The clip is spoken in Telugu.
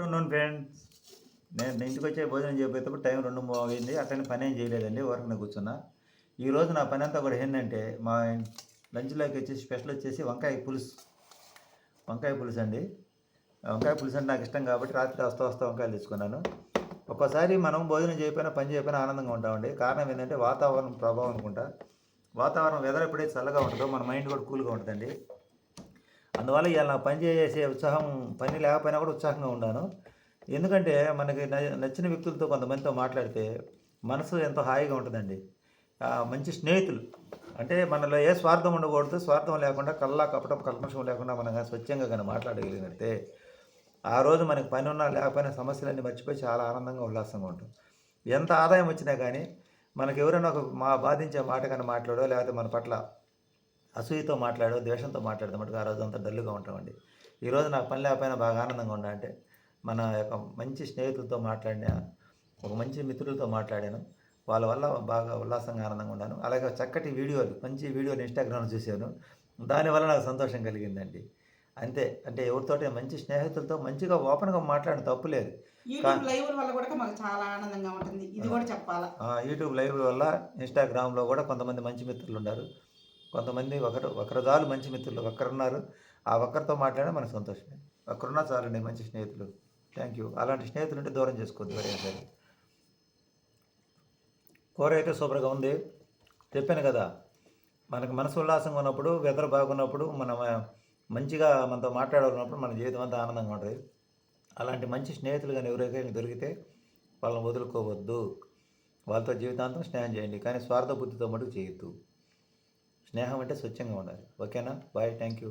Afternoon friends. నేను ఇంటికి వచ్చే భోజనం చేయబోయేటప్పుడు టైం రెండు మూడు అయింది. అట్లనే పని ఏం చేయలేదండి వర్క్ని కూర్చున్నా. ఈరోజు నా పని అంతా కూడా ఏంటంటే మా లంచ్లోకి వచ్చేసి స్పెషల్ వచ్చేసి వంకాయ పులుసు. వంకాయ పులుసు అండి. వంకాయ పులుసు అంటే నాకు ఇష్టం కాబట్టి రాత్రి వస్తా వస్తా వంకాయలు తెచ్చుకున్నాను. ఒక్కసారి మనం భోజనం చేయకపోయినా పని చేయకపోయినా ఆనందంగా ఉంటామండి. కారణం ఏంటంటే వాతావరణం ప్రభావం అనుకుంటా. వాతావరణం వెదర్ ఎప్పుడైతే చల్లగా ఉంటుందో మన మైండ్ కూడా కూల్గా ఉంటుందండి. అందువల్ల ఇవాళ నాకు పని చేసే ఉత్సాహం పని లేకపోయినా కూడా ఉత్సాహంగా ఉన్నాను ఎందుకంటే మనకి నచ్చిన వ్యక్తులతో కొంతమందితో మాట్లాడితే మనసు ఎంతో హాయిగా ఉంటుందండి. మంచి స్నేహితులు. అంటే మనలో ఏ స్వార్థం ఉండకూడదు స్వార్థం లేకుండా కల్లా కపటం కల్మషం లేకుండా మనం స్వచ్ఛంగా కానీ మాట్లాడగలిగినట్టే ఆ రోజు మనకి పని ఉన్నా లేకపోయినా సమస్యలన్నీ మర్చిపోయి చాలా ఆనందంగా ఉల్లాసంగా ఉంటాం. ఎంత ఆదాయం వచ్చినా కానీ మనకి ఎవరైనా ఒక మా బాధించే మాట కానీ మాట్లాడో లేకపోతే మన పట్ల అసూయతో మాట్లాడో ద్వేషంతో మాట్లాడితే మటుకు ఆ రోజు అంతా డల్లుగా ఉంటామండి. ఈరోజు నాకు పని లేకపోయినా బాగా ఆనందంగా ఉన్నా అంటే మన యొక్క మంచి స్నేహితులతో మాట్లాడిన ఒక మంచి మిత్రులతో మాట్లాడాను. వాళ్ళ వల్ల బాగా ఉల్లాసంగా ఆనందంగా ఉన్నాను. అలాగే చక్కటి వీడియోలు మంచి వీడియోలు ఇన్స్టాగ్రామ్ చూశాను. దానివల్ల నాకు సంతోషం కలిగిందండి. అంతే అంటే ఎవరితోటి మంచి స్నేహితులతో మంచిగా ఓపెన్గా మాట్లాడిన తప్పు లేదు. యూట్యూబ్ లైవ్ వల్ల కూడా మాకు చాలా ఆనందంగా ఉంటుంది. ఇది కూడా చెప్పాలా? యూట్యూబ్ లైవ్ వల్ల ఇన్స్టాగ్రామ్లో కూడా కొంతమంది మంచి మిత్రులు ఉన్నారు. కొంతమంది ఒకరు ఒకరు చాలు మంచి మిత్రులు ఒకరున్నారు. ఆ ఒక్కరితో మాట్లాడినా మనకు సంతోషమే. ఒకరున్నా చాలండి మంచి స్నేహితులు. థ్యాంక్ యూ అలాంటి స్నేహితులు ఉంటే దూరం చేసుకోవద్దు ఎవరైనా సరే కూర అయితే సూపర్గా ఉంది. చెప్పాను కదా మనకు మనసు ఉల్లాసంగా ఉన్నప్పుడు వెదర్ బాగున్నప్పుడు మనం మంచిగా మనతో మాట్లాడాలన్నప్పుడు మన జీవితం అంతా ఆనందంగా ఉంటుంది. అలాంటి మంచి స్నేహితులు కానీ ఎవరికైనా దొరికితే వాళ్ళని వదులుకోవద్దు. వాళ్ళతో జీవితాంతం స్నేహం చేయండి. కానీ స్వార్థ బుద్ధితో మటుకు చేయొద్దు. స్నేహం అంటే స్వచ్ఛంగా ఉండాలి. ఓకేనా? Bye thank you